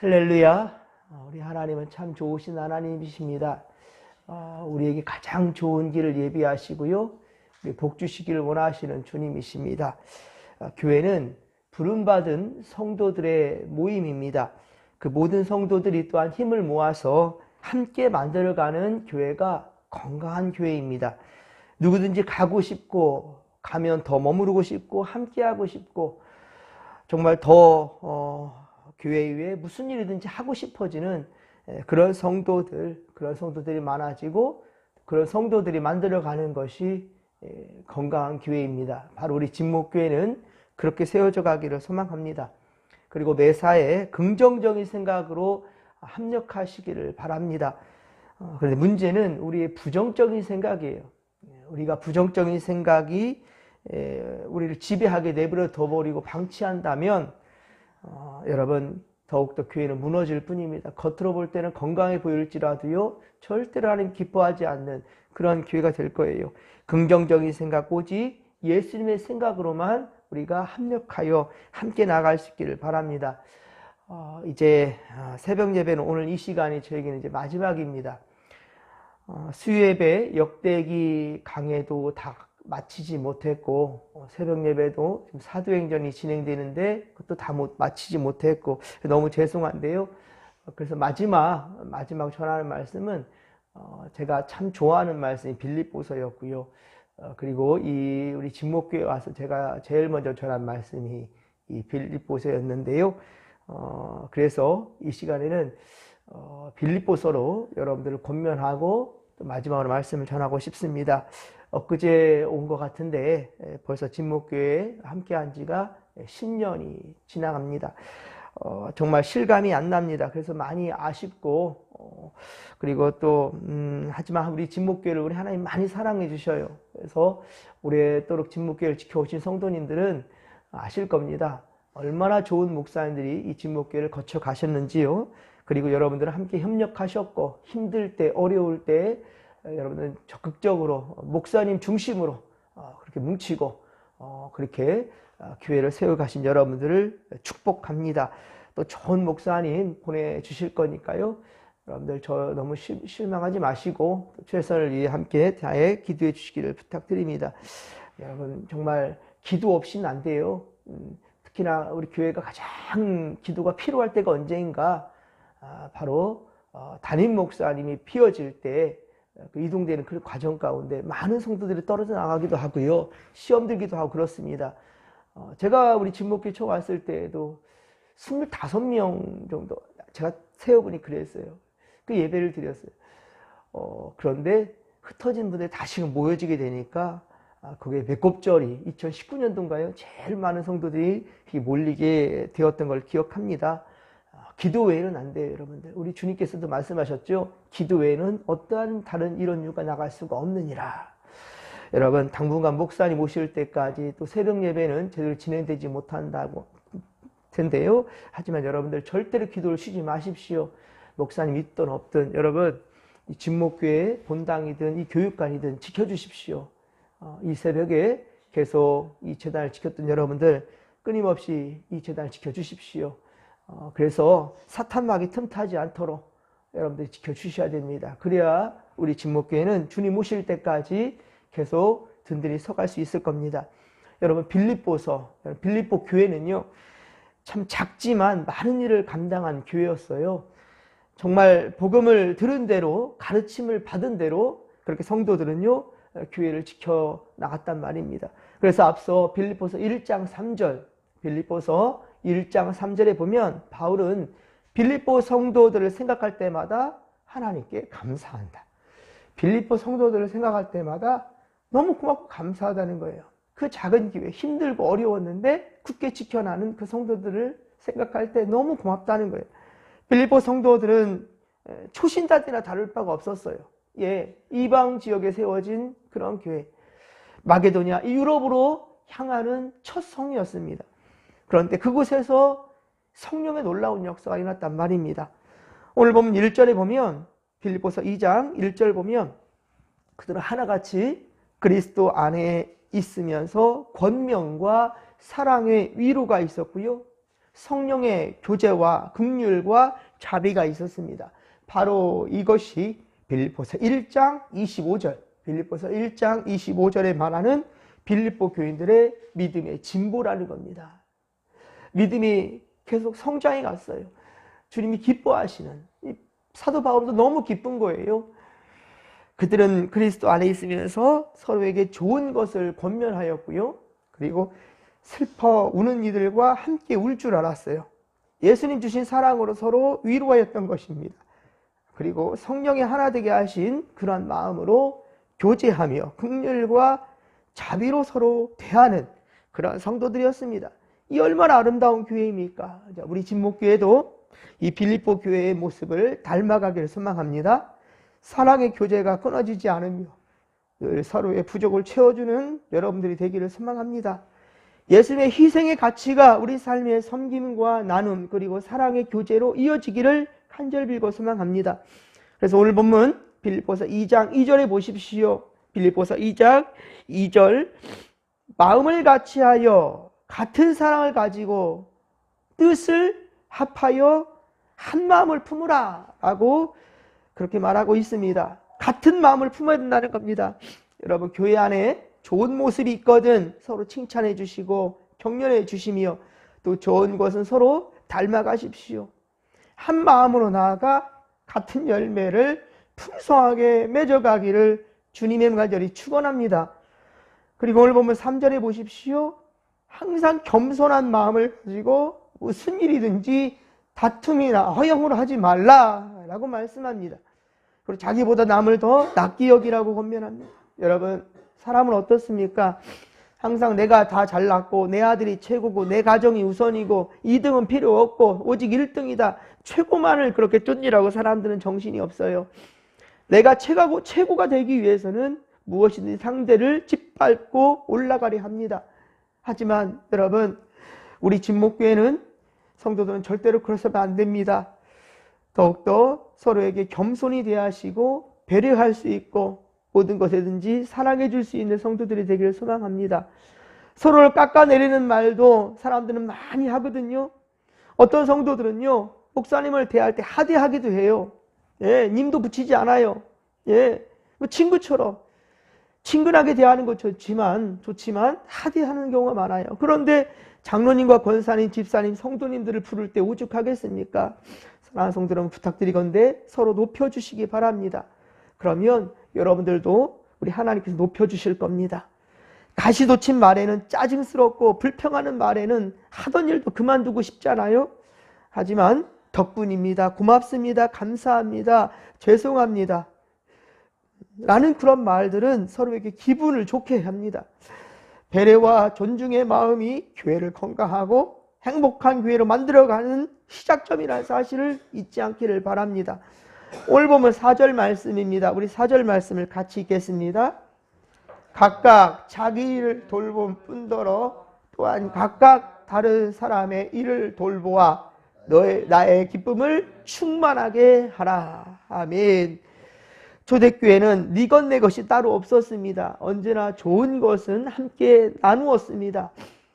할렐루야. 어, 우리 하나님은 참 좋으신 하나님이십니다. 어, 우리에게 가장 좋은 길을 예비하시고요. 복 주시기를 원하시는 주님이십니다. 어, 교회는 부름받은 성도들의 모임입니다. 그 모든 성도들이 또한 힘을 모아서 함께 만들어가는 교회가 건강한 교회입니다. 누구든지 가고 싶고 가면 더 머무르고 싶고 함께하고 싶고 정말 더 어, 교회 위에 무슨 일이든지 하고 싶어지는 예, 그런 성도들, 그런 성도들이 많아지고 그런 성도들이 만들어가는 것이 예, 건강한 교회입니다. 바로 우리 진목교회는 그렇게 세워져 가기를 소망합니다. 그리고 매사에 긍정적인 생각으로 합력하시기를 바랍니다. 어, 그런데 문제는 우리의 부정적인 생각이에요. 예, 우리가 부정적인 생각이 우리를 지배하게 내버려 둬버리고 방치한다면 어, 여러분 더욱더 교회는 무너질 뿐입니다. 겉으로 볼 때는 건강해 보일지라도요 절대로 하나님 기뻐하지 않는 그런 교회가 될 거예요. 긍정적인 생각 오직 예수님의 생각으로만 우리가 합력하여 함께 나갈 수 있기를 바랍니다. 어, 이제 아, 새벽 예배는 오늘 이 시간이 저에게는 이제 마지막입니다. 어, 수요예배 역대기 강해도 다 마치지 못했고 어, 새벽 예배도 지금 사도행전이 진행되는데 그것도 다 못 마치지 못했고 너무 죄송한데요. 그래서 마지막 마지막 전하는 말씀은 어, 제가 참 좋아하는 말씀이 빌립보서였고요. 어, 그리고 이 우리 진목교회 와서 제가 제일 먼저 전한 말씀이 이 빌립보서였는데요. 그래서 이 시간에는 빌립보서로 여러분들을 권면하고 또 마지막으로 말씀을 전하고 싶습니다. 엊그제 온 것 같은데 벌써 진목교회에 함께한 지가 10년이 지나갑니다. 어, 정말 실감이 안 납니다. 그래서 많이 아쉽고 어, 그리고 또 음, 하지만 우리 진목교회를 우리 하나님 많이 사랑해 주셔요. 그래서 오래도록 진목교회를 지켜오신 성도님들은 아실 겁니다. 얼마나 좋은 목사님들이 이 진목교회를 거쳐 가셨는지요. 그리고 여러분들은 함께 협력하셨고 힘들 때 어려울 때 여러분들 적극적으로 목사님 중심으로 어, 그렇게 뭉치고 어, 그렇게 어, 교회를 세워가신 여러분들을 축복합니다. 또 좋은 목사님 보내주실 거니까요. 여러분들 저 너무 실망하지 마시고 최선을 위해 함께 다해 기도해 주시기를 부탁드립니다. 여러분 정말 기도 없이는 안 돼요. 음, 특히나 우리 교회가 가장 기도가 필요할 때가 언제인가? 아, 바로 담임 목사님이 피어질 때그 이동되는 그 과정 가운데 많은 성도들이 떨어져 나가기도 하고요. 시험 들기도 하고 그렇습니다. 어, 제가 우리 진목교 처음 왔을 때에도 25명 정도 제가 세어보니 그랬어요. 그 예배를 드렸어요. 어, 그런데 흩어진 분들이 다시금 모여지게 되니까 아, 그게 배꼽절이 2019년도인가요? 제일 많은 성도들이 몰리게 되었던 걸 기억합니다. 기도 외에는 안 돼요, 여러분들. 우리 주님께서도 말씀하셨죠? 기도 외에는 어떠한 다른 이런 이유가 나갈 수가 없느니라. 여러분, 당분간 목사님 오실 때까지 또 새벽 예배는 제대로 진행되지 못한다고 텐데요. 하지만 여러분들 절대로 기도를 쉬지 마십시오. 목사님 있든 없든 여러분 이 진목교회 본당이든 이 교육관이든 지켜주십시오. 어, 이 새벽에 계속 이 재단을 지켰던 여러분들 끊임없이 이 재단을 지켜주십시오. 어, 그래서 사탄막이 틈타지 않도록 여러분들이 지켜주셔야 됩니다. 그래야 우리 진목교회는 주님 오실 때까지 계속 든든히 서갈 수 있을 겁니다. 여러분 빌립보서 빌립보 교회는요 참 작지만 많은 일을 감당한 교회였어요. 정말 복음을 들은 대로 가르침을 받은 대로 그렇게 성도들은요 교회를 지켜 나갔단 말입니다. 그래서 앞서 빌립보서 1장 3절 빌립보서 1장 3절에 보면 바울은 빌립보 성도들을 생각할 때마다 하나님께 감사한다. 빌립보 성도들을 생각할 때마다 너무 고맙고 감사하다는 거예요. 그 작은 기회, 힘들고 어려웠는데 굳게 지켜나는 그 성도들을 생각할 때 너무 고맙다는 거예요. 빌립보 성도들은 초신자들이나 다를 바가 없었어요. 예, 이방 지역에 세워진 그런 교회. 마게도니아, 유럽으로 향하는 첫 성이었습니다. 그런데 그곳에서 성령의 놀라운 역사가 일어났단 말입니다. 오늘 보면 1절에 보면 빌립보서 2장 1절 보면 그들은 하나같이 그리스도 안에 있으면서 권명과 사랑의 위로가 있었고요. 성령의 교제와 긍휼과 자비가 있었습니다. 바로 이것이 빌립보서 1장 25절, 빌립보서 1장 25절에 말하는 빌립보 교인들의 믿음의 진보라는 겁니다. 믿음이 계속 성장해 갔어요. 주님이 기뻐하시는 사도 바울도 너무 기쁜 거예요. 그들은 그리스도 안에 있으면서 서로에게 좋은 것을 권면하였고요. 그리고 슬퍼 우는 이들과 함께 울 줄 알았어요. 예수님 주신 사랑으로 서로 위로하였던 것입니다. 그리고 성령의 하나 되게 하신 그러한 마음으로 교제하며 극렬과 자비로 서로 대하는 그러한 성도들이었습니다. 이 얼마나 아름다운 교회입니까? 우리 진목교회도 이 빌립보 교회의 모습을 닮아가기를 소망합니다. 사랑의 교제가 끊어지지 않으며 늘 서로의 부족을 채워주는 여러분들이 되기를 소망합니다. 예수님의 희생의 가치가 우리 삶의 섬김과 나눔 그리고 사랑의 교제로 이어지기를 간절 빌고 소망합니다. 그래서 오늘 본문 빌립보서 2장 2절에 보십시오. 빌립보서 2장 2절 마음을 같이하여 같은 사랑을 가지고 뜻을 합하여 한 마음을 품으라 라고 그렇게 말하고 있습니다. 같은 마음을 품어야 된다는 겁니다. 여러분 교회 안에 좋은 모습이 있거든 서로 칭찬해 주시고 격려해 주시며 또 좋은 것은 서로 닮아가십시오. 한 마음으로 나아가 같은 열매를 풍성하게 맺어가기를 주님의 간절히 축원합니다. 그리고 오늘 보면 3절에 보십시오. 항상 겸손한 마음을 가지고 무슨 일이든지 다툼이나 허영으로 하지 말라라고 말씀합니다. 그리고 자기보다 남을 더 낫게 여기라고 권면합니다. 여러분 사람은 어떻습니까? 항상 내가 다 잘났고 내 아들이 최고고 내 가정이 우선이고 2등은 필요 없고 오직 1등이다. 최고만을 그렇게 쫓으라고 사람들은 정신이 없어요. 내가 최고, 최고가 되기 위해서는 무엇이든 상대를 짓밟고 올라가려 합니다. 하지만 여러분 우리 진목교회는 성도들은 절대로 그러서는 안 됩니다. 더욱더 서로에게 겸손히 대하시고 배려할 수 있고 모든 것에든지 사랑해 줄 수 있는 성도들이 되기를 소망합니다. 서로를 깎아내리는 말도 사람들은 많이 하거든요. 어떤 성도들은요, 목사님을 대할 때 하대하기도 해요. 예, 님도 붙이지 않아요. 예, 뭐 친구처럼. 친근하게 대하는 것 좋지만, 좋지만, 하대하는 경우가 많아요. 그런데 장로님과 권사님, 집사님, 성도님들을 부를 때 오죽하겠습니까? 사랑하는 성도 여러분 부탁드리건데 서로 높여주시기 바랍니다. 그러면 여러분들도 우리 하나님께서 높여주실 겁니다. 가시돋친 말에는 짜증스럽고 불평하는 말에는 하던 일도 그만두고 싶잖아요. 하지만 덕분입니다. 고맙습니다. 감사합니다. 죄송합니다. 라는 그런 말들은 서로에게 기분을 좋게 합니다. 배려와 존중의 마음이 교회를 건강하고 행복한 교회로 만들어가는 시작점이라는 사실을 잊지 않기를 바랍니다. 오늘 보면 4절 말씀입니다. 우리 4절 말씀을 같이 읽겠습니다. 각각 자기 일을 돌봄 뿐더러 또한 각각 다른 사람의 일을 돌보아 너의 나의 기쁨을 충만하게 하라. 아멘. 초대교회는 네 것 내 것이 따로 없었습니다. 언제나 좋은 것은 함께 나누었습니다.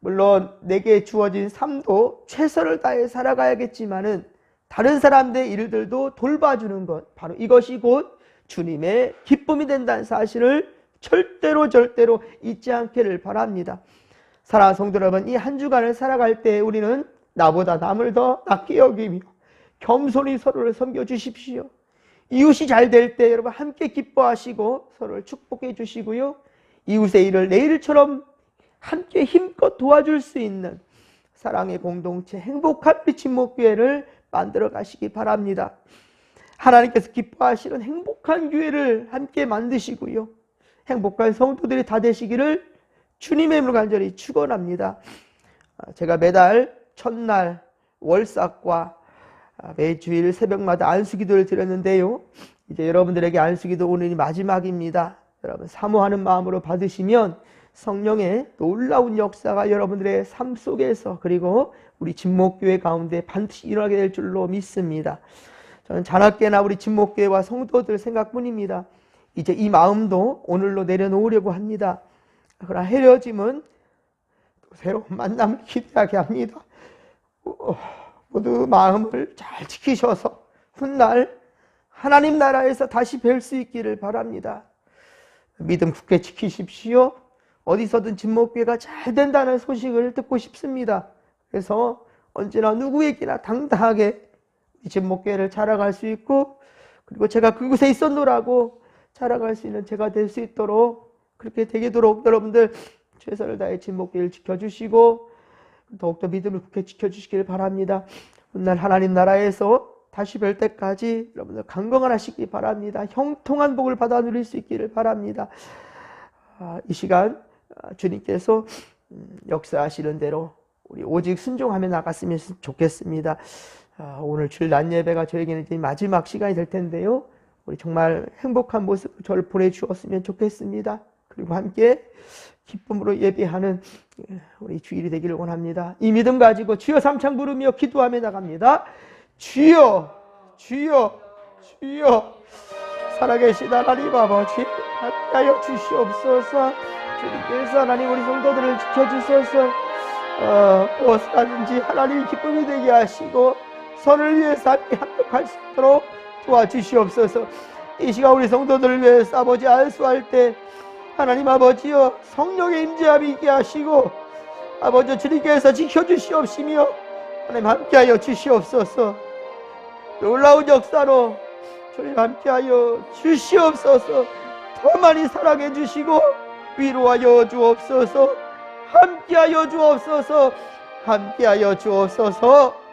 물론 내게 주어진 삶도 최선을 다해 살아가야겠지만은 다른 사람들의 일들도 돌봐주는 것 바로 이것이 곧 주님의 기쁨이 된다는 사실을 절대로 절대로 잊지 않기를 바랍니다. 사랑하는 성도 여러분 이 한 주간을 살아갈 때 우리는 나보다 남을 더 낫게 여기며 겸손히 서로를 섬겨 주십시오. 이웃이 잘 될 때 여러분 함께 기뻐하시고 서로를 축복해 주시고요. 이웃의 일을 내 일처럼 함께 힘껏 도와줄 수 있는 사랑의 공동체, 행복한 우리 진목교회를 만들어 가시기 바랍니다. 하나님께서 기뻐하시는 행복한 교회를 함께 만드시고요. 행복한 성도들이 다 되시기를 주님의 이름으로 간절히 축원합니다. 아, 제가 매달 첫날 월삭과 아, 매주일 새벽마다 안수기도를 드렸는데요. 이제 여러분들에게 안수기도 오늘이 마지막입니다. 여러분 사모하는 마음으로 받으시면 성령의 놀라운 역사가 여러분들의 삶 속에서 그리고 우리 진목교회 가운데 반드시 일어나게 될 줄로 믿습니다. 저는 자나깨나 우리 진목교회와 성도들 생각뿐입니다. 이제 이 마음도 오늘로 내려놓으려고 합니다. 그러나 헤어짐은 새로운 만남을 기대하게 합니다. 어, 모두 마음을 잘 지키셔서 훗날 하나님 나라에서 다시 뵐 수 있기를 바랍니다. 믿음 굳게 지키십시오. 어디서든 진목교회가 잘 된다는 소식을 듣고 싶습니다. 그래서 언제나 누구에게나 당당하게 이 진목교회를 자랑할 수 있고 그리고 제가 그곳에 있었노라고 자랑할 수 있는 제가 될 수 있도록 그렇게 되도록 여러분들 최선을 다해 진목교회를 지켜주시고 더욱더 믿음을 굳게 지켜주시길 바랍니다. 훗날 하나님 나라에서 다시 뵐 때까지 여러분들 강건하시기 바랍니다. 형통한 복을 받아 누릴 수 있기를 바랍니다. 아, 이 시간 아, 주님께서 음, 역사하시는 대로 우리 오직 순종하며 나갔으면 좋겠습니다. 아, 오늘 줄난 예배가 저에게는 이제 마지막 시간이 될 텐데요. 우리 정말 행복한 모습 저를 보내주었으면 좋겠습니다. 그리고 함께 기쁨으로 예배하는 예, 우리 주일이 되기를 원합니다. 이 믿음 가지고 주여 삼창 부르며 기도하며 나갑니다. 주여, 주여, 주여, 살아계신 하나님 아버지, 함께하여 주시옵소서. 주님께서 하나님 우리 성도들을 지켜주소서. 어, 무엇하든지 하나님 기쁨이 되게 하시고 선을 위해서 합력할 수 있도록 도와주시옵소서. 이 시간 우리 성도들을 위해서 아버지 안수할 때 하나님 아버지여 성령의 임재함이 있게 하시고 아버지 주님께서 지켜주시옵시며 하나님 함께하여 주시옵소서. 놀라운 역사로 주님 함께하여 주시옵소서. 더 많이 사랑해 주시고 위로하여 주옵소서. 함께하여 주옵소서. 함께하여 주옵소서